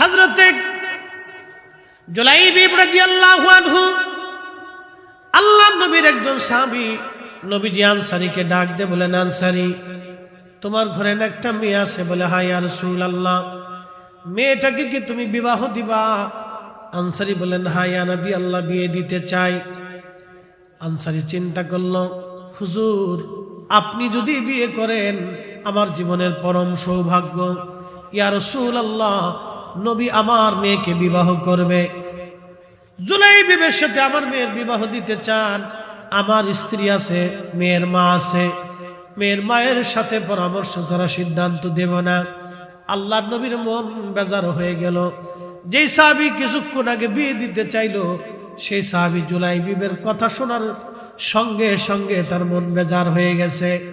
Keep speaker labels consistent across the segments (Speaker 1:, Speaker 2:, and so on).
Speaker 1: হজরতে জুলাইবিব রাদিয়াল্লাহু আনহু, আল্লাহ নবীর একজন সাহাবী নবীজি আনসারীকে ডাক দে বলেন, আনসারী, তোমার একটা মেয়ে আছে? বলে আল্লাহ মেয়েটাকে কি তুমি বিবাহ দিবা? আনসারী বলেন হাই নবী, আল্লাহ বিয়ে দিতে চাই আনসারী চিন্তা করল, হুজুর, আপনি যদি বিয়ে করেন, আমার জীবনের পরম সৌভাগ্য। ইয়া আল্লাহ নবী আমার মেয়েকে বিবাহ করবে। জুলাই বিবের সাথে আমার মেয়ের বিবাহ দিতে চান। আমার স্ত্রী আছে, মেয়ের মা আছে। মেয়ের মায়ের সাথে পরামর্শ ছাড়া সিদ্ধান্ত দেব না। আল্লাহ নবীর মন বেজার হয়ে গেল। যেই সাহাবি কিছুক্ষণ আগে বিয়ে দিতে চাইলো, সেই সাহাবি জুলাই বিবের কথা শোনার সঙ্গে সঙ্গে তার মন বেজার হয়ে গেছে।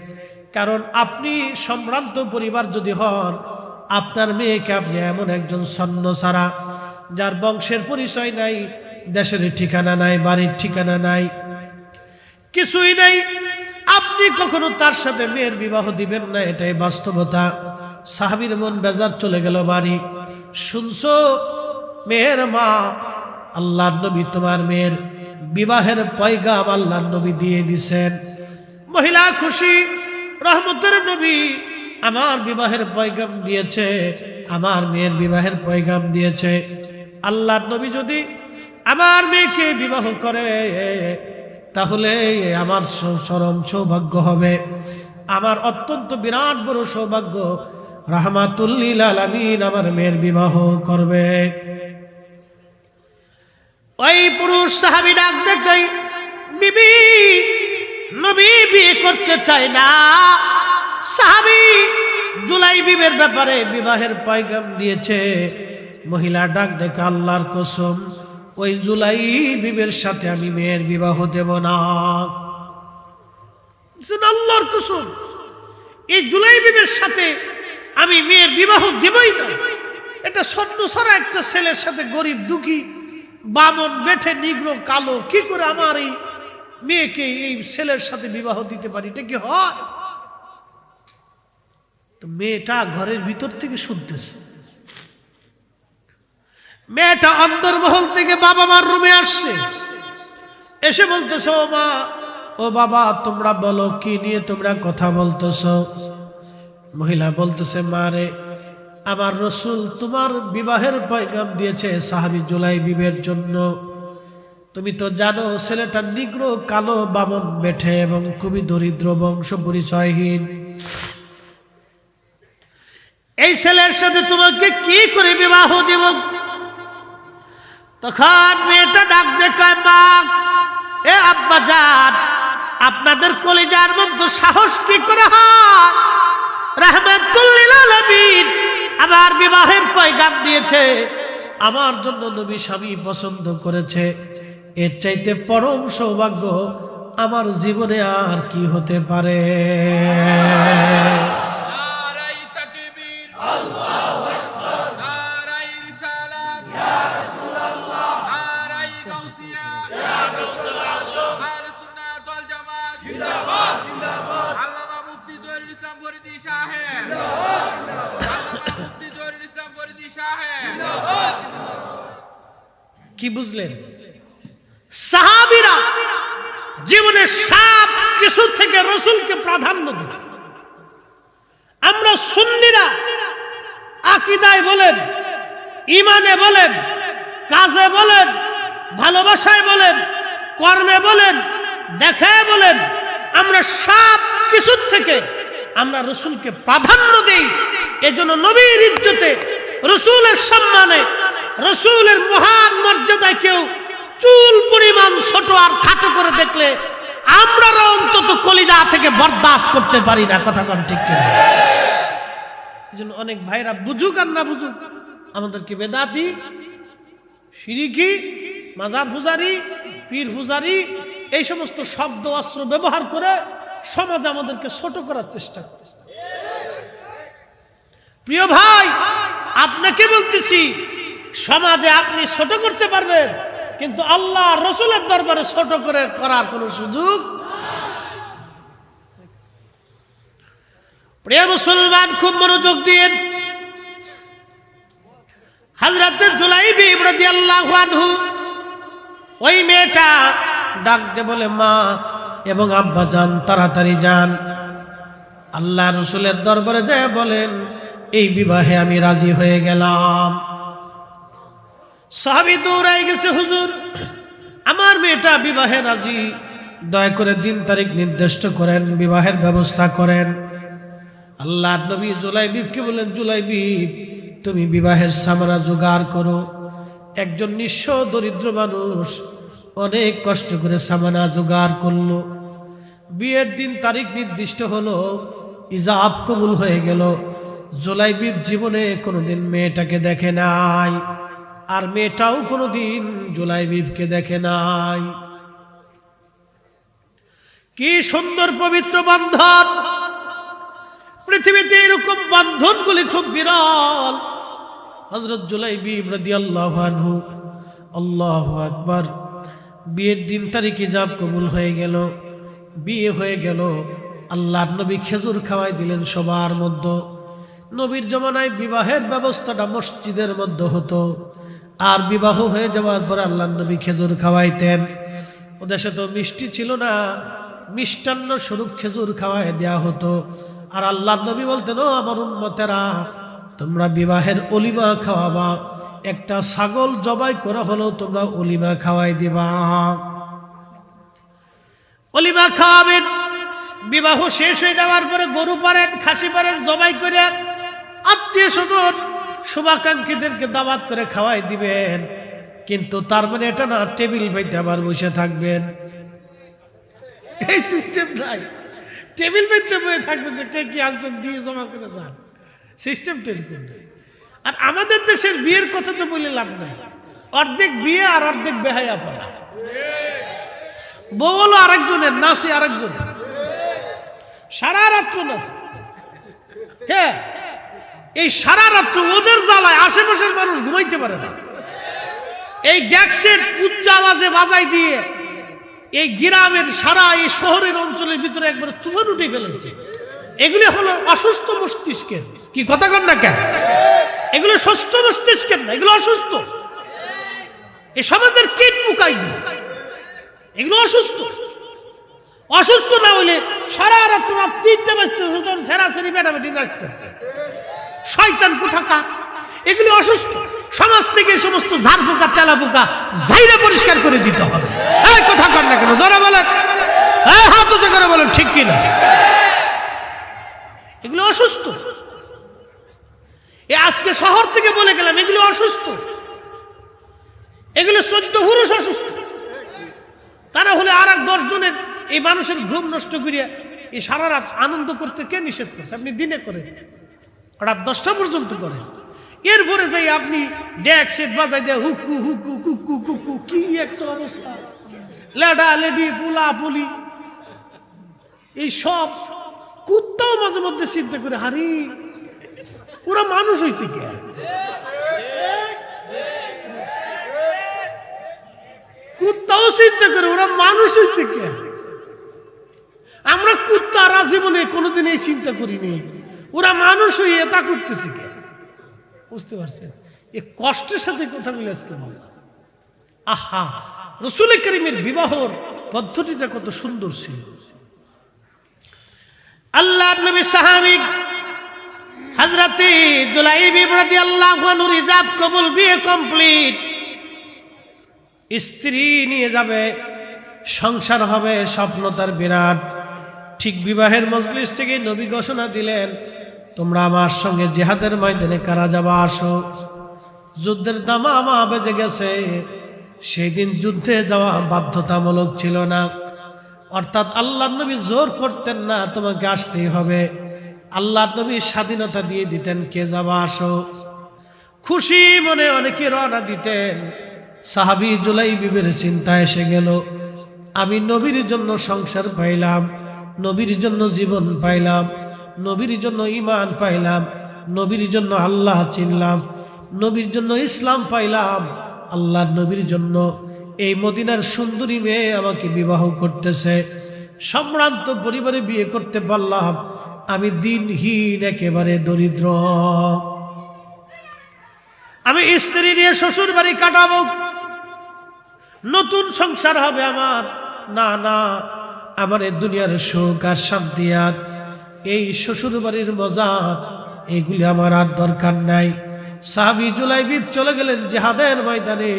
Speaker 1: কারণ আপনি সম্ভ্রান্ত পরিবার যদি হন আপনার মেয়েকে আপনি এমন একজন সন্ন ছাড়া, যার বংশের পরিচয় নাই, দেশের ঠিকানা নাই, বাড়ির ঠিকানা নাই, কিছুই নাই। আপনি কখনো তার সাথে মেয়ের বিবাহ দিবেন না, এটাই বাস্তবতা। সাহাবির মন বেজার চলে গেল বাড়ি। শুনছো? মেয়ের মা আল্লাহ নবী তোমার মেয়ের বিবাহের পয়গাম আল্লাহ নবী দিয়ে দিছেন। মহিলা খুশি, রহমতের নবী আমার বিবাহের পয়গাম দিয়েছে, আমার মেয়ের বিবাহের পয়গাম দিয়েছে। আল্লাহ নবী যদি আমার মেয়েকে বিবাহ করে, তাহলে আমার চরম সৌভাগ্য হবে। আমার অত্যন্ত বিরাট বড় সৌভাগ্য, রাহমাতুল্লিল আলামিন আমার মেয়ের বিবাহ করবে। ওই পুরুষ সাহাবি ডাক দেখাই বিবি, নবী বিয়ে করতে চায় না। সাহাবি জুলাই বিবের ব্যাপারে বিবাহের পয়গাম দিয়েছে। মহিলা ডাক দেখে আল্লাহর কসম, ওই জুলাই বিবের সাথে আমি মেয়ের বিবাহ দেব না। আল্লাহর কসম, এই জুলাই বিবের সাথে আমি মেয়ের বিবাহ দেবই না। এটা স্বর্ণ ছাড়া একটা ছেলের সাথে গরিব দুঃখী, বামন, বেঠে, নিগ্র, কালো, কি করে আমার এই মেয়েকে এই ছেলের সাথে বিবাহ দিতে পারি? এটা কি হয়? তো মেয়েটা ঘরের ভিতর থেকে শুনতেছে। মেয়েটা অন্তর্মহল থেকে বাবা মার রুমে আসছে। এসে বলতেছ, ও মা, ও বাবা, তোমরা বলো, কি নিয়ে তোমরা কথা বলতেছ? মহিলা বলতেছে, মা রে, আমার রসুল তোমার বিবাহের পয়গাম দিয়েছে সাহাবি জুলাই বিবের জন্য। তুমি তো জানো, ছেলেটা নিগ্র কালো বামন বেঠে এবং খুবই দরিদ্র বংশ পরিচয়হীন এই ছেলের সাথে তোমাকে কি করে বিবাহ দিব? তখন মেয়েটা ডাক দেখায় মা, এ আব্বা যান আপনাদের কলিজার মধ্যে সাহস কি করে হয়? আমার বিবাহের পয়গাম দিয়েছে। আমার জন্য নবী স্বামী পছন্দ করেছে। এর চাইতে পরম সৌভাগ্য আমার জীবনে আর কি হতে পারে?
Speaker 2: ইসলাম ফরিদি সাহেব জহিরুল
Speaker 1: কি বুঝলেন? সাহাবিরা জীবনের সব কিছু থেকে রসুলকে প্রাধান্য দিত। আমরা সুন্নিরা আকিদায় বলেন ইমানে বলেন, কাজে বলেন, ভালোবাসায় বলেন, কর্মে বলেন দেখায় বলেন, আমরা সব কিছুর থেকে আমরা রসুলকে প্রাধান্য দিই। এজন্য নবীর ইজ্জতে, রসুলের সম্মানে, রসুলের মহান মর্যাদায় কেউ চুল পরিমাণ ছোট আর খাটো করে দেখলে আমরা অন্তত কলিজা থেকে বরদাস্ত করতে পারি না, কথা কন ঠিক কিনা? এই জন্য অনেক ভাইরা বুঝুক আর না বুঝুক, আমাদেরকে বেদাতি, সিরিকি, মাজার পূজারি, পীর পূজারি, এই সমস্ত শব্দ, অস্ত্র ব্যবহার করে সমাজ আমাদেরকে ছোট করার চেষ্টা করে। প্রিয় ভাই, আপনাকে বলতেছি, সমাজে আপনি ছোট করতে পারবেন, কিন্তু আল্লাহ রসুলের দরবারে ছোট করে করার কোনো সুযোগ প্রিয় মুসলমান, খুব মনোযোগ দিন হাজরাতে জুলাইবি রাদিয়াল্লাহু আনহু, ওই মেয়েটা ডাক দে বলে, মা এবং আব্বা যান, তাড়াতাড়ি যান। আল্লাহ রসুলের দরবারে যায় বলেন, এই বিবাহে আমি রাজি হয়ে গেলাম। সাহাবি দৌড়াই গেছে, হুজুর, আমার মেয়েটা বিবাহে রাজি। দয়া করে দিন তারিখ নির্দিষ্ট করেন, বিবাহের ব্যবস্থা করেন। আল্লাহ নবী জুলাইবিবকে বলেন জুলাইবিব, তুমি বিবাহের সামনা জোগাড় করো। একজন নিঃস্ব দরিদ্র মানুষ অনেক কষ্ট করে সামানা জোগাড় করল। বিয়ের দিন তারিখ নির্দিষ্ট হলো, ইজাব কবুল হয়ে গেল। জোলাইবিব জীবনে কোনোদিন মেয়েটাকে দেখে নাই, আর মেয়েটাও কোনোদিন জোলাইবিবকে দেখে নাই। কি সুন্দর পবিত্র বন্ধন! পৃথিবীতে এরকম বন্ধনগুলি খুব বিরল। হজরত জুলাইবি রাদিয়াল্লাহু আনহু, আল্লাহ আকবার। বিয়ের দিন তারিখে যাব কবুল হয়ে গেল। বিয়ে হয়ে গেল। আল্লাহর নবী খেজুর খাওয়াই দিলেন সবার মধ্যে। নবীর জমানায় বিবাহের ব্যবস্থাটা মসজিদের মধ্যে হতো। আর বিবাহ হয়ে যাওয়ার পর আল্লাহ নবী খেজুর খাওয়াইতেন। ও দেশে তো মিষ্টি ছিল না। মিষ্টান্ন স্বরূপ খেজুর খাওয়াই দেয়া হতো। আর আল্লাহ নবী বলতেন, ও আমার উন্মতেরা তোমরা বিবাহের অলিমা খাওয়াবা। একটা ছাগল জবাই করা হলো, তোমরা অলিমা খাওয়াই দিবা। অলিমা খাওয়াবেন বিবাহ শেষ হয়ে যাওয়ার পরে গরু পারেন, খাসি পারেন, জবাই করে আত্মীয় স্বজন শুভাকাঙ্ক্ষীদেরকে দাবাত করে খাওয়াই দিবেন। কিন্তু তার মানে এটা না, টেবিল পাইতে আবার বসে থাকবেন। এই সিস্টেম নাই। টেবিল পাইতে বসে থাকবেন যে কে কি আনছেন, দিয়ে জমা করে যান। সিস্টেম টেলিফোন আর আমাদের দেশের বিয়ের কথা তো বলে লাভ নাই। অর্ধেক বিয়ে আর অর্ধেক বেহায়া পড়া। বউ হলো আরেকজনের নাচে আরেকজনের। সারা রাত্র নাচে হ্যাঁ এই সারা রাত্র ওদের জ্বালায় আশেপাশের মানুষ ঘুমাইতে পারে না। এই ড্যাক্সের উচ্চ আওয়াজে বাজাই দিয়ে এই গ্রামের সারা এই শহরের অঞ্চলের ভিতরে একবারে তুফান উঠে ফেলেছে। এগুলি হলো অসুস্থ মস্তিষ্কের। কি কথা কন না কেন? এগুলো সুস্থ মস্তিষ্কের না, এগুলো অসুস্থ। এ সমাজের কীট মুকাইনি এগুলো অসুস্থ। অসুস্থ না হলে সারা রাত রাত তিনটা বাজতে সুতরাং সেরাসেরি বেটাবেটি নাচতেছে শয়তান কোথাকা এগুলি অসুস্থ। সমাজ থেকে সমস্ত ঝাড় পোকা, তেলা পোকা জাইরে পরিষ্কার করে দিতে হবে। এই কথা কর না কেন, জোরে বলেন। হ্যাঁ হাত উঁচু করে বলেন, ঠিক কিনা? এগুলো অসুস্থ। আজকে শহর থেকে বলে গেলাম, এগুলো অসুস্থ। এগুলো চোদ্দ পুরুষ অসুস্থ। তারা হলে আর এক দশ জনের এই মানুষের ঘুম নষ্ট করিয়া এই সারা রাত আনন্দ করতে কে নিষেধ করছে? আপনি দিনে করেন। রাত দশটা পর্যন্ত করেন। এরপরে যাই আপনি ড্যাক সেট বাজাই দেয়, হুকু হুকু, কুকু কুকু, কি একটা অবস্থা। লেডা, লেডি, পুলা, পুলি। এই সব কুত্তাও মাঝে মধ্যে চিন্তা করে, হারি। ওরা মানুষ হয়েছে কে? কুত্তাও চিন্তা করে, ওরা মানুষ হয়েছে কে? আমরা কুত্তারা জীবনে কোনোদিন এই চিন্তা করিনি। ওরা মানুষ হয়ে এটা করতেছে কে? বুঝতে পারছেন? এ কষ্টের সাথে কথা বলে আজকে বল। আহা, রসুল করিমের বিবাহর পদ্ধতিটা কত সুন্দর ছিল। আল্লাহ নবী সাহাবিক হজরতে জুলাই বিবরতি আল্লাহ রিজাব কবুল, বিয়ে কমপ্লিট। স্ত্রী নিয়ে যাবে, সংসার হবে, স্বপ্ন তার বিরাট। ঠিক বিবাহের মজলিস থেকে নবী ঘোষণা দিলেন, তোমরা আমার সঙ্গে জেহাদের ময়দানে কারা যাবা আসো? যুদ্ধের দামা আমা বেজে গেছে। সেই দিন যুদ্ধে যাওয়া বাধ্যতামূলক ছিল না। অর্থাৎ আল্লাহ নবী জোর করতেন না, তোমাকে আসতেই হবে। আল্লাহ নবী স্বাধীনতা দিয়ে দিতেন, কে যাবা আসো? খুশি মনে অনেকে রওনা দিতেন। সাহাবি জুলাই বিবের চিন্তা এসে গেল। আমি নবীর জন্য সংসার পাইলাম, নবীর জন্য জীবন পাইলাম, নবীর জন্য ইমান পাইলাম, নবীর জন্য আল্লাহ চিনলাম, নবীর জন্য ইসলাম পাইলাম। আল্লাহ নবীর জন্য এই মদিনার সুন্দরী মেয়ে আমাকে বিবাহ করতেছে। সম্ভ্রান্ত পরিবারে বিয়ে করতে পারলাম আমি দিনহীন একেবারে দরিদ্র। আমি স্ত্রী নিয়ে শ্বশুর বাড়ি কাটাবো। নতুন সংসার হবে আমার। না না, আমার দুনিয়ার সুখ আর শান্তি আর এই শ্বশুর বাড়ির মজা, এগুলি আমার আর দরকার নাই। সাহাবি জুলাই বিপ চলে গেলেন জেহাদের ময়দানে।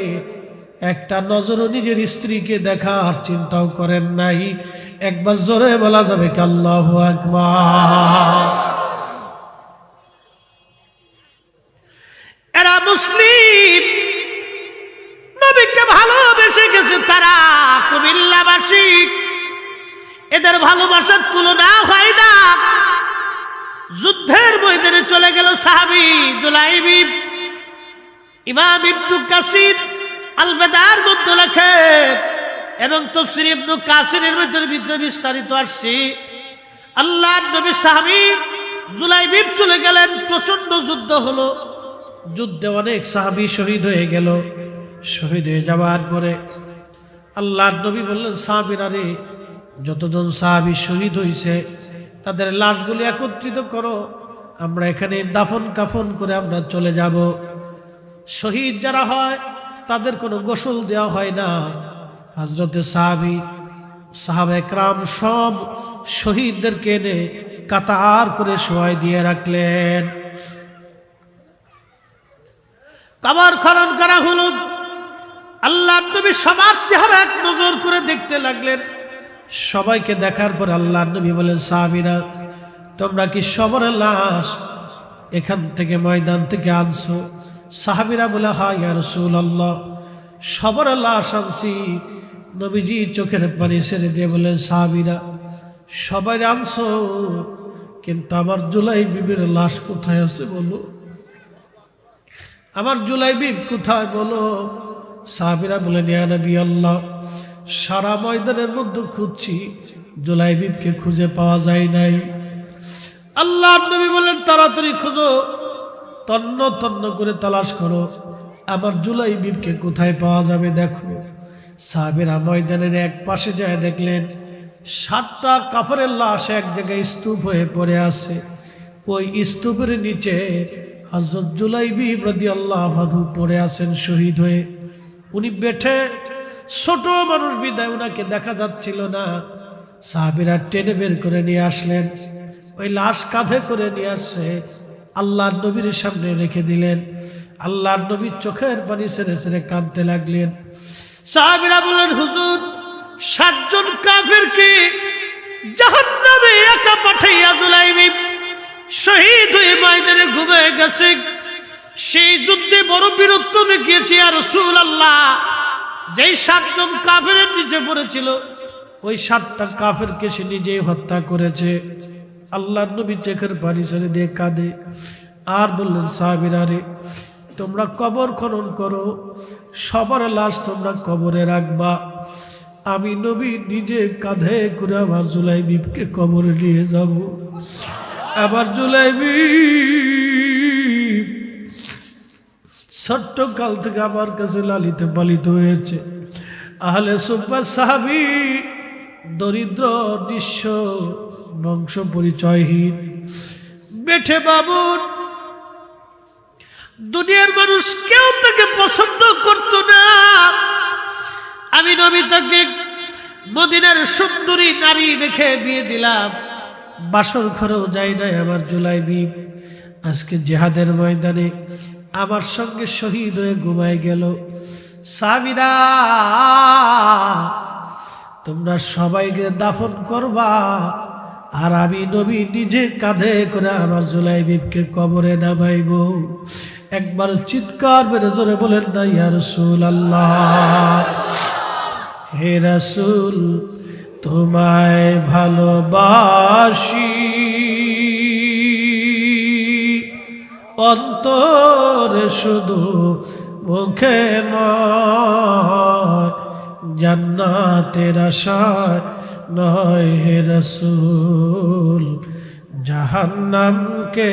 Speaker 1: একটা নজরও নিজের স্ত্রীকে দেখার চিন্তাও করেন নাই। একবার জোরে বলা যাবে কাল্লাহ এরা মুসলিম, নবীকে ভালোবেসে গেছে তারা কুমিল্লাবাসী। এদের ভালোবাসার তুলনা হয় না। যুদ্ধের ময়দানে চলে গেল সাহাবি জুলাইবি ইমাম ইবনু কাসির আলবেদার মধ্যে লেখে এবং তফসির ইবনু কাসিরের মধ্যে ভিতরে বিস্তারিত আসছি। আল্লাহ নবী সাহাবি জুলাইবিব চলে গেলেন প্রচণ্ড যুদ্ধ হলো। যুদ্ধে অনেক সাহাবি শহীদ হয়ে গেল। শহীদ হয়ে যাওয়ার পরে আল্লাহ নবী বললেন, সাহাবিরা রে, যতজন সাহাবি শহীদ হয়েছে তাদের লাশগুলি একত্রিত করো। আমরা এখানে দাফন কাফন করে আমরা চলে যাব। শহীদ যারা হয়, তাদের কোনো গোসল দেওয়া হয় না। হজরতে সাহাবি, সাহাব একরাম সব শহীদদেরকে এনে কাতার করে শোয়াই দিয়ে রাখলেন। কবর খনন করা হলো। আল্লাহ নবী সবার চেহারা এক নজর করে দেখতে লাগলেন। সবাইকে দেখার পর আল্লাহ নবী বলেন, সাহাবিরা, তোমরা কি সবর লাশ এখান থেকে ময়দান থেকে আনছো? সাহাবিরা বলে হা ইয়া রসুল আল্লাহ সবর লাশ আনছি নবীজি চোখের পানি ছেড়ে দিয়ে বলেন সাহাবিরা, সবাই আনছো কিন্তু আমার জুলাই বিবির লাশ কোথায় আছে বলো? আমার জুলাইবিব কোথায় বলো? সাহাবিরা বলেন ইয়া নবী আল্লাহ, সারা ময়দানের মধ্যে খুঁজছি, জুলাইবিবকে খুঁজে পাওয়া যায় নাই। আল্লাহ নবী বলেন তাড়াতাড়ি খুঁজো, তন্ন তন্ন করে তালাশ করো। আমার জুলাইবিবকে কোথায় পাওয়া যাবে দেখো। সাহাবিরা ময়দানের এক পাশে যায় দেখলেন, সাতটা কাপড়ের লাশ এক জায়গায় স্তূপ হয়ে পড়ে আছে। ওই স্তূপের নিচে হজরত জুলাইবি প্রতি আল্লাহ পড়ে আছেন শহীদ হয়ে। উনি বেঠে, ছোট মানুষ বিদায় ওনাকে দেখা যাচ্ছিল না। সাহাবিরা টেনে বের করে নিয়ে আসলেন, ওই লাশ কাঁধে করে নিয়ে আসছে আল্লাহর নবীর সামনে রেখে দিলেন। আল্লাহর নবীর চোখের পানি সেরে সেরে কাঁদতে লাগলেন। সাহাবিরা বললেন, হুজুর, সাতজন কাফেরকে জাহান্নামে একা পাঠাইয়া জুলাইবি? শহীদ হয়ে ময়দানে ঘুমিয়ে গেছে। সেই যুদ্ধে বড় বীরত্ব দেখিয়েছে আর রসুল আল্লাহ যেই সাতজন কাফের নিচে পড়েছিল, ওই সাতটা কাফেরকে সে নিজেই হত্যা করেছে। আল্লাহ নবী চোখের পানি ছেড়ে দিয়ে কাঁদে। আর বললেন, সাহাবিরা রে তোমরা কবর খনন করো, সবার লাশ তোমরা কবরে রাখবা। আমি নবী নিজে কাঁধে করে আমার জুলাই বিপকে কবরে নিয়ে যাব। আবার জুলাইবি ছোট্ট কাল থেকে আমার কাছে লালিত পালিত হয়েছে। আহলে সুব্বা সাহাবি দরিদ্র, নিঃস্ব, বংশ পরিচয়হীন। বেঠে বাবুর দুনিয়ার মানুষ কেউ তাকে পছন্দ করতো না। আমি নবী তাকে মদিনার সুন্দরী নারী দেখে বিয়ে দিলাম। বাসর ঘরেও যাই নাই আমার জুলাই দ্বীপ আজকে জেহাদের ময়দানে আমার সঙ্গে শহীদ হয়ে ঘুমাই গেল। সাবিরা, তোমরা সবাইকে দাফন করবা। আর আমি নবী নিজে কাঁধে করে আমার জুলাই বিপকে কবরে নামাইব। একবার চিৎকার বেড়ে জোরে বলেন না, ইয়া রসুল আল্লাহ হে রসুল, তোমায় ভালোবাসি। অন্তরে শুধু মুখে নয়, জান্নাতের আশায় নয় হে রসুল, জাহান্নামকে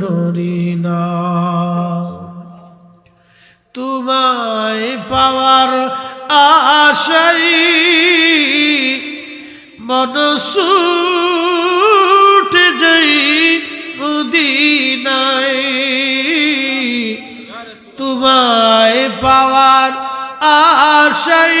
Speaker 1: ডরি না। তোমায় পাওয়ার আশাই মনসুট যাই মুদিনায়। তোমায় পাওয়ার আশাই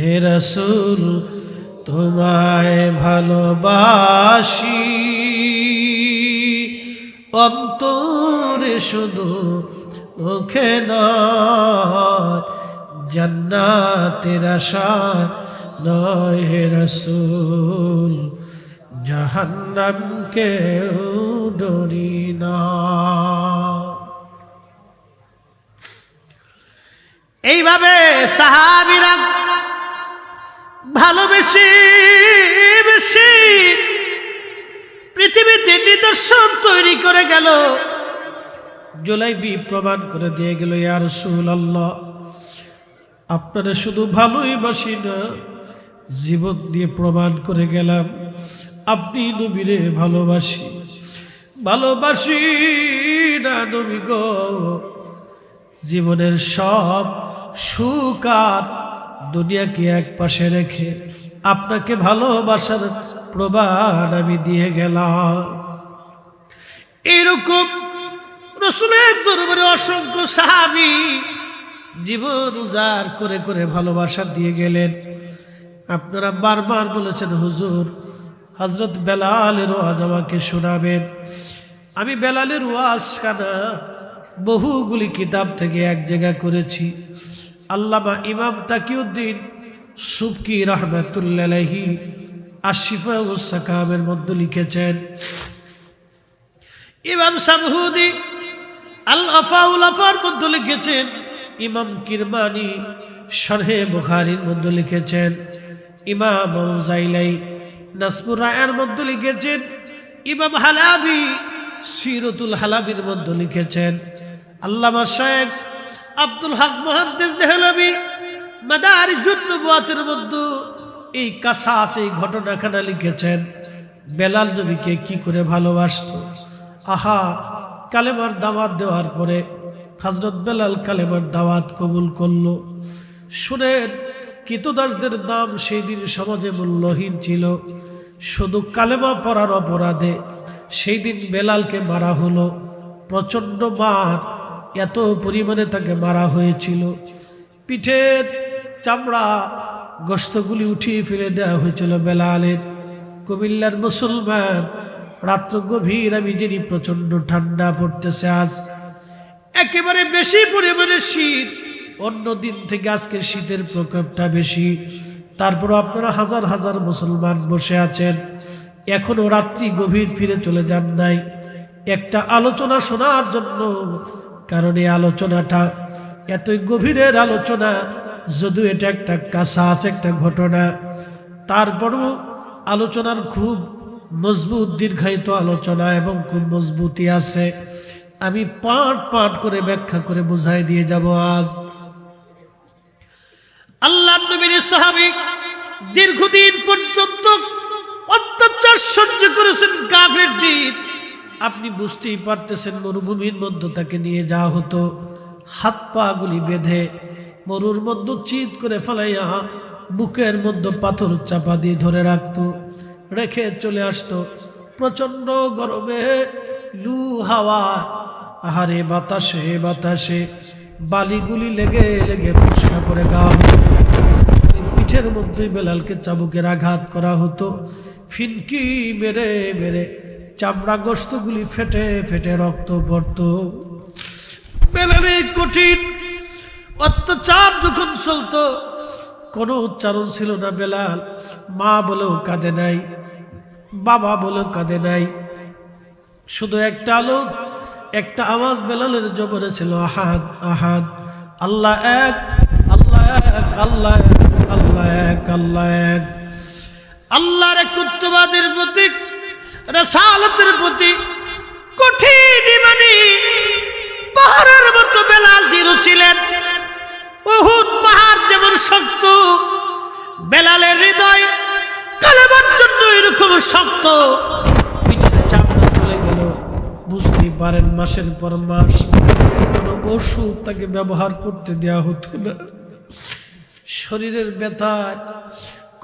Speaker 1: হে রসুল, তোমায় ভালোবাসি। অন্তরে শুধু মুখে নয়, জান্নাতের আশা নয় হে রসুল, জাহান্নামকে ডরি না। এইভাবে সাহাবিরা ভালোবেসে, বেশি পৃথিবীতে নিদর্শন তৈরি করে গেল। জুলাইবি প্রমাণ করে দিয়ে গেল ইয়ার আল্লাহ আপনারা শুধু ভালোই বাসি না, জীবন দিয়ে প্রমাণ করে গেলাম, আপনি নবীরে ভালোবাসি। ভালোবাসি না নবী গো, জীবনের সব সুখ আর দুনিয়াকে এক পাশে রেখে আপনাকে ভালোবাসার প্রমাণ আমি দিয়ে গেলাম। এরকম রসুলের দরবারে অসংখ্য সাহাবি জীবন উজাড় করে করে ভালোবাসা দিয়ে গেলেন। আপনারা বারবার বলেছেন, হুজুর হজরত বেলালের ওয়াজ আমাকে শোনাবেন। আমি বেলালের ওয়াজ কানা বহুগুলি কিতাব থেকে এক জায়গা করেছি। আল্লামা ইমাম তাকিউদ্দিন সুবকি রহমতুল্লাহি আশিফা মধ্যে লিখেছেন, ইমাম সাবহুদি আল আফাউল আফার মধ্যে লিখেছেন, ইমাম কিরমানি শরহে বুখারির মধ্যে লিখেছেন, ইমাম জাইলাই নাসমুর রায়ের মধ্যে লিখেছেন, ইমাম হালাবি সিরতুল হালাবির মধ্যে লিখেছেন। আল্লামা শেখ আব্দুল হক মহাদ্দেশ দেহলবি মাদার জুন্নবাতের মধ্যে এই কাসাস এই ঘটনাখানা লিখেছেন। বেলাল নবীকে কি করে ভালোবাসতো? আহা, কালেমার দাওয়াত দেওয়ার পরে হজরত বেলাল কালেমার দাওয়াত কবুল করল। শুনেন, কিতদাসদের নাম সেই দিন সমাজে মূল্যহীন ছিল। শুধু কালেমা পড়ার অপরাধে সেই দিন বেলালকে মারা হলো। প্রচণ্ড মার এত পরিমাণে তাকে মারা হয়েছিল। পিঠের চামড়া গোস্তগুলি উঠিয়ে ফেলে দেওয়া হয়েছিল বেলালের। কুমিল্লার মুসলমান রাত্র গভীর আমি যিনি প্রচণ্ড ঠান্ডা পড়তেছে আজ। একেবারে বেশি পরিমাণে শীত। অন্য দিন থেকে আজকের শীতের প্রকোপটা বেশি। তারপর আপনারা হাজার হাজার মুসলমান বসে আছেন। এখনও রাত্রি গভীর ফিরে চলে যান নাই। একটা আলোচনা শোনার জন্য কারণ এই আলোচনাটা এতই গভীরের আলোচনা, যদিও এটা একটা কাসাস, একটা ঘটনা। তারপরও আলোচনার খুব মজবুত, দীর্ঘায়িত আলোচনা এবং খুব মজবুতি আছে। আমি পাট পাট করে ব্যাখ্যা করে বুঝাই দিয়ে যাব আজ। আল্লাহ নবীর সাহাবি দীর্ঘদিন পর্যন্ত অত্যাচার সহ্য করেছেন কাফের দিন আপনি বুঝতেই পারতেছেন মরুভূমির মধ্যে তাকে নিয়ে যাওয়া হতো। হাত পা গুলি বেঁধে মরুর মধ্য চিত করে ফেলাইয়া বুকের মধ্যে পাথর চাপা দিয়ে ধরে রাখত। রেখে চলে আসতো। প্রচণ্ড গরমে লু হাওয়া। আহারে বাতাসে বাতাসে বালিগুলি লেগে লেগে ফুসকা করে গা হতো। পিঠের মধ্যে বেলালকে চাবুকের আঘাত করা হতো। ফিনকি মেরে মেরে চামড়া গোস্তগুলি ফেটে ফেটে রক্ত পড়তো। কঠিন, অত্যাচার যখন চলতো, কোনো উচ্চারণ ছিল না বেলাল। মা বলেও কাঁদে নাই, বাবা বলেও কাঁদে নাই। শুধু একটা আলো একটা আওয়াজ বেলালের জবরে ছিল, আহাদ আহাদ, আল্লাহ এক আল্লাহ এক আল্লাহ এক আল্লাহ এক আল্লাহ এক। আল্লাহর একত্ববাদের প্রতি রেসালতের প্রতি কঠিন মানে পাহাড়ের মতো বেলাল দৃঢ় ছিলেন। উহুদ পাহাড় যেমন শক্ত, বেলালের হৃদয় কালেমার জন্য এরকম শক্ত। পিঠের চামড়া চলে গেল। বুঝতেই পারেন মাসের পর মাস কোনো ওষুধ তাকে ব্যবহার করতে দেওয়া হতো না। শরীরের ব্যথায়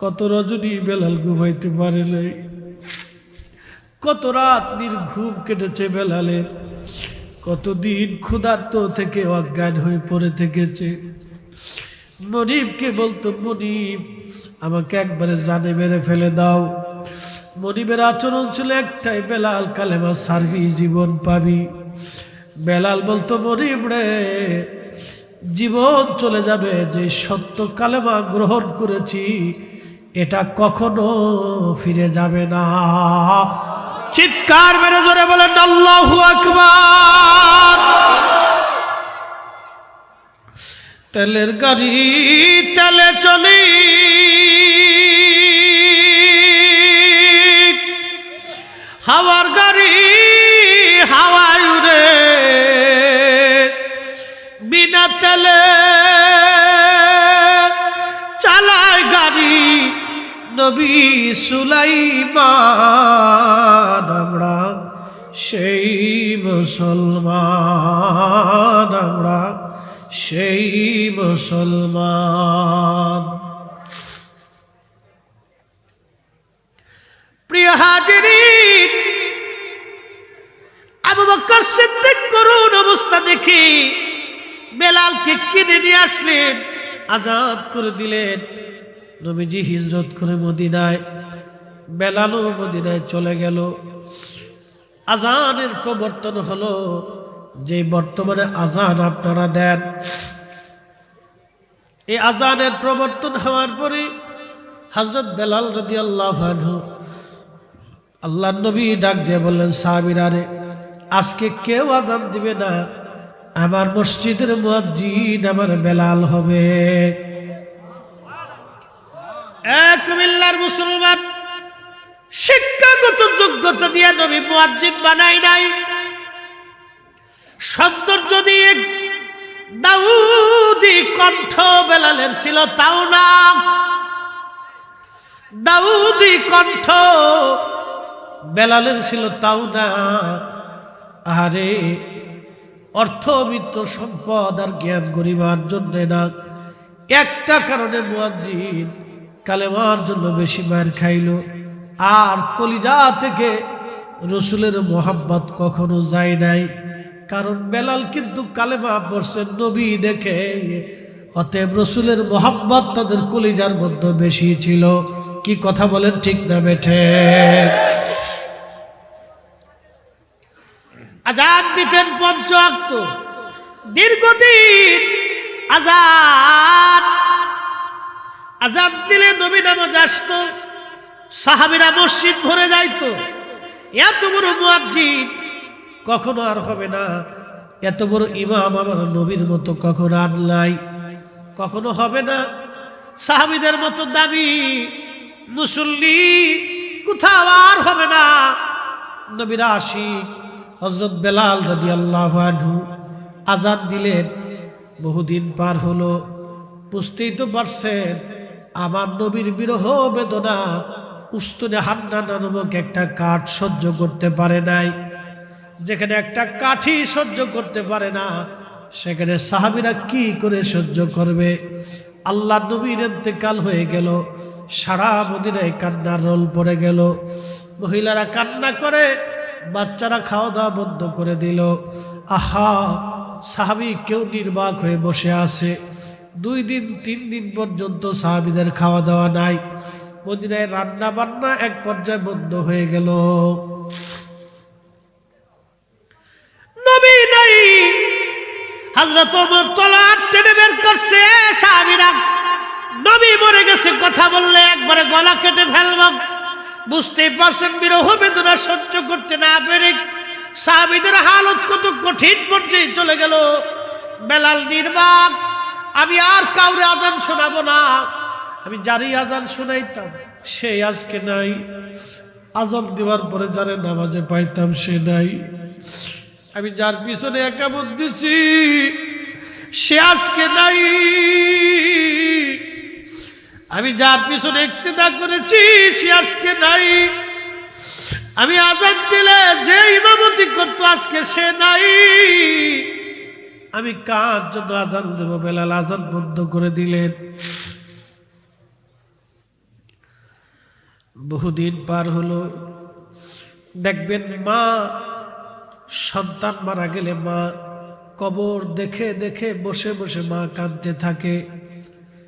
Speaker 1: কত রজনী বেলাল ঘুমাইতে পারে নাই। কত রাত নির্ঘুম কেটেছে বেলালে। কতদিন ক্ষুধার্ত থেকে অজ্ঞান হয়ে পড়ে থেকেছে। মনিবকে বলতো, মনিব, আমাকে একবারে জানে মেরে ফেলে দাও। মনিবের আচরণ ছিল একটাই, বেলাল কালেমা সার্বি জীবন পাবি। বেলাল বলতো, মনিব রে, জীবন চলে যাবে, যে সত্য কালেমা গ্রহণ করেছি, এটা কখনো ফিরে যাবে না। চিৎকার মেরে জোরে বলেন, আল্লাহু আকবার। তেলের গাড়ি তেলে চলি। হাওয়ার গাড়ি হাওয়ায় উড়ে। বিনা তেলে নবী সুলাইমান, আমরা সেই মুসলমান, আমরা সেই মুসলমান। প্রিয় হাজিরি আবু বকর সিদ্দিক করুন অবস্থা দেখি বেলালকে কিনে নিয়ে আসলেন, আজাদ করে দিলেন। নবীজি হিজরত করে মদিনায়, বেলালও মদিনায় চলে গেল। আজানের প্রবর্তন হলো, যে বর্তমানে আজান আপনারা দেন। এই আজানের প্রবর্তন হওয়ার পরে হজরত বেলাল রদি আল্লাহ আল্লাহ নবী ডাক দিয়ে বললেন সাহাবিরারে আজকে কেউ আজান দিবে না। আমার মসজিদের মুয়াজ্জিন আমার বেলাল হবে। এক কুমিল্লার মুসলমান শিক্ষাগত যোগ্যতা দিয়ে নবী মুয়াজ্জিন বানাই নাই। সৌন্দর্য দিয়ে দাউদি কণ্ঠ বেলালের ছিল তাও না। দাউদি কণ্ঠ বেলালের ছিল তাও না। আরে অর্থবিত্ত সম্পদ আর জ্ঞান গরিমার জন্য না। একটা কারণে মুয়াজ্জিন কালেমার জন্য বেশি মার খাইল। আর কলিজা থেকে রসুলের মোহাব্বত কখনো যায় নাই। কারণ বেলাল কিন্তু কালেমা পড়ছেন নবী দেখে। অতএব রসুলের মোহাব্বত তাদের কলিজার মধ্যে বেশি ছিল। কি কথা বলেন ঠিক না বেঠে? আজাদ দিতেন পঞ্চ দীর্ঘদিন আজাদ আজাদ দিলে নবী নামাজ আসতো, সাহাবিরা মসজিদ ভরে যাইতো। এত বড় মুয়াজ্জিন কখনো আর হবে না। এত বড় ইমাম আমার নবীর মতো কখনো আর নাই। কখনো হবে না। সাহাবিদের মতো দাবি মুসল্লি কোথাও আর হবে না। নবীরা আশিস হজরত বেলাল রাজি আল্লাহ আজাদ দিলেন। বহুদিন পার হলো, বুঝতেই তো পারছেন আমার নবীর বিরহ বেদনা, উস্তুনে হান্না নামক একটা কাঠ সহ্য করতে পারে নাই। যেখানে একটা কাঠি সহ্য করতে পারে না, সেখানে সাহাবিরা কি করে সহ্য করবে? আল্লাহ নবীর এতেকাল হয়ে গেল, সারা মদিনায় কান্নার রোল পড়ে গেল। মহিলারা কান্না করে, বাচ্চারা খাওয়া দাওয়া বন্ধ করে দিল। আহা, সাহাবি কেউ নির্বাক হয়ে বসে আছে। দুই দিন, তিন দিন পর্যন্ত সাহাবিদের খাওয়া দাওয়া নাই। মদিনায় রান্না বান্না এক পর্যায়ে বন্ধ হয়ে গেল। নবী নাই। হাজরত ওমর তলার টেনে বের করছে সাহাবীরা। নবী মরে গেছে, কথা বললে একবারে গলা কেটে ফেলব। বুঝতেই পারছেন বিরহ বেদনা সহ্য করতে না পেরে সাহাবীদের হালত কত কঠিন পর্যায়ে চলে গেল। বেলাল নির্বাক আমি আর কাউরে আজান শোনাবো না। আমি যারই আজান শোনাইতাম, সে আজকে নাই। আজান দেওয়ার পরে যারে নামাজে পাইতাম, সে নাই। আমি যার পিছনে একামত দিছি, সে আজকে নাই। আমি যার পিছনে ইক্তেদা করেছি, সে আজকে নাই। আমি আজাদ দিলে যে ইমামতি করতো, আজকে সে নাই। আমি কার জন্য আজান দেব? বেলাল আজান বন্ধ করে দিলেন। বহুদিন পার হলো। দেখবেন মা, সন্তান মারা গেলে মা কবর দেখে দেখে বসে বসে মা কাঁদতে থাকে।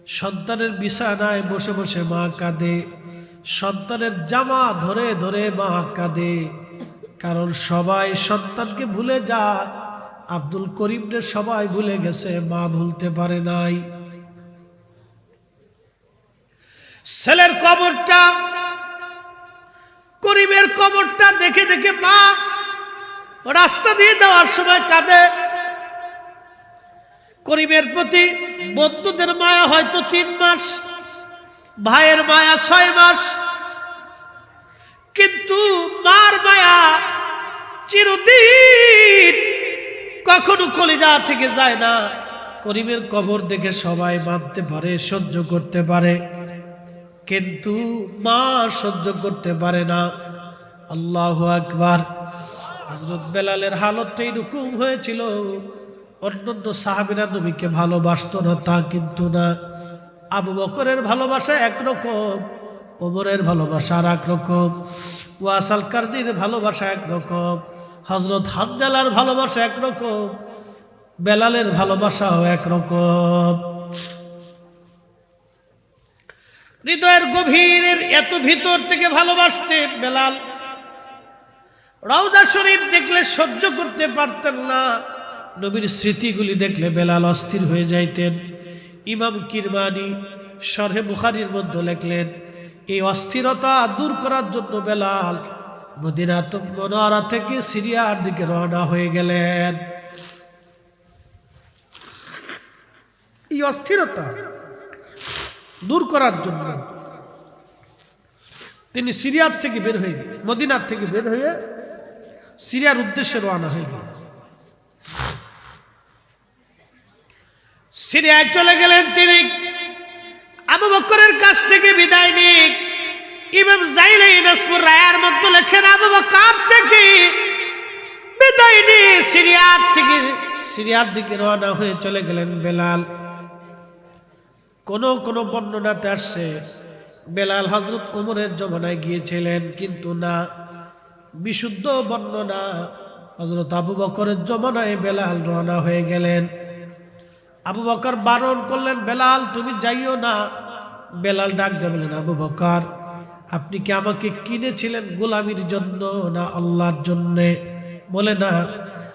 Speaker 1: সন্তানের বিছানায় বসে বসে মা কাঁদে। সন্তানের জামা ধরে ধরে মা কাঁদে। কারণ সবাই সন্তানকে ভুলে যায়। আব্দুল করিমদের সবাই ভুলে গেছে, মা ভুলতে পারে নাই। ছেলের কবরটা, করিমের কবরটা দেখে দেখে মা রাস্তা দিয়ে যাওয়ার সময় কাঁদে। করিমের প্রতি বন্ধুদের মায়া হয়তো তিন মাস, ভাইয়ের মায়া ছয় মাস, কিন্তু মার মায়া চিরদিন কখনো কলিজা থেকে যায় না। করিমের কবর দেখে সবাই মানতে পারে, সহ্য করতে পারে। কিন্তু মা সহ্য করতে পারে না। আল্লাহ আকবার। হজরত বেলালের হালত এইরকম হয়েছিল, অন্যান্য সাহাবিরা নবীকে ভালোবাসত না, তা কিন্তু না। আবু বকরের ভালোবাসা একরকম, ওমরের ভালোবাসা আর একরকম ওয়াসাল কার্জির ভালোবাসা একরকম। হজরত হানজালার ভালোবাসা একরকম, বেলালের ভালোবাসাও একরকম। হৃদয়ের গভীরের এত ভিতর থেকে ভালোবাসতে বেলাল, রওজা শরীফ দেখলে সহ্য করতে পারতেন না। নবীর স্মৃতিগুলি দেখলে বেলাল অস্থির হয়ে যাইতেন। ইমাম কিরমানি সরহে বুখারির মধ্যে লেখলেন, এই অস্থিরতা দূর করার জন্য বেলাল মদিনা মনোয়ারা থেকে সিরিয়ার দিকে রওনা হয়ে গেলেন। এই অস্থিরতা দূর করার জন্য তিনি সিরিয়ার থেকে বের হয়ে গেলেন, মদিনার থেকে বের হয়ে সিরিয়ার উদ্দেশ্যে রওনা হয়ে গেলেন। সিরিয়ায় চলে গেলেন তিনি। আবু বকরের কাছ থেকে বিদায় নিয়ে ইমাম জাইলে নাসপুর রায়ার মধ্যে লেখেন, আবু বকর থেকে বিদায় নিয়ে সিরিয়ার থেকে সিরিয়ার দিকে রওনা হয়ে চলে গেলেন বেলাল। কোন কোন বর্ণনাতে আসছে বেলাল হজরত উমরের জমানায় গিয়েছিলেন, কিন্তু না। বিশুদ্ধ বর্ণনা হজরত আবু বকরের জমানায় বেলাল রওনা হয়ে গেলেন। আবু বকর বারণ করলেন, বেলাল, তুমি যাইও না। বেলাল ডাক দেবেন আবু বকর আপনি কি আমাকে কিনেছিলেন গোলামির জন্য না আল্লাহর জন্যে? বলে না,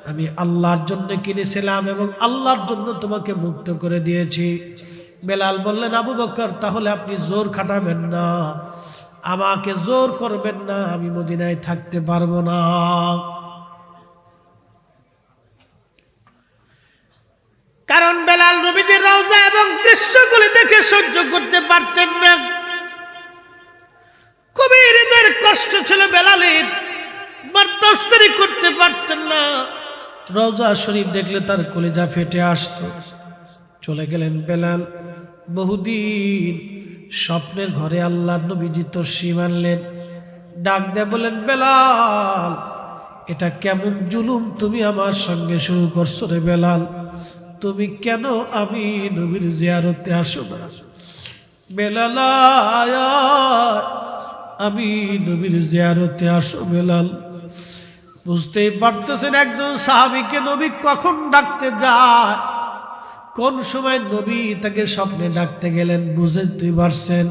Speaker 1: আমি আল্লাহর জন্য কিনেছিলাম এবং আল্লাহর জন্য তোমাকে মুক্ত করে দিয়েছি। বেলাল বললেন, আবু বকর, তাহলে আপনি জোর খাটাবেন না। আমাকে জোর করবেন না, আমি মদিনায় থাকতে পারব না। কারণ বেলাল নবীজির রওজা এবং দৃশ্যগুলি দেখে সহ্য করতে পারতেন না। কবিরদের কষ্ট ছিল বেলালের বরদাস্তরি করতে পারতেন না। রওজা শরীফ দেখলে তার কলিজা ফেটে আসতো। চলে গেলেন বেলাল। বহুদিন স্বপ্নের ঘরে আল্লাহ নবীজি তসিম আনলেন। ডাক দেয় বলেন বেলাল, এটা কেমন জুলুম তুমি আমার সঙ্গে শুরু করছ রে বেলাল? তুমি কেন আমি নবীর জিয়ারতে আসো না? বেলাল আমি নবীর জিয়ারতে আসো বেলাল। বুঝতেই পারতেছেন একজন সাহাবিকে নবী কখন ডাকতে যায়? কোন সময় নবী তাকে স্বপ্নে ডাকতে গেলেন বুঝতে পারছেন?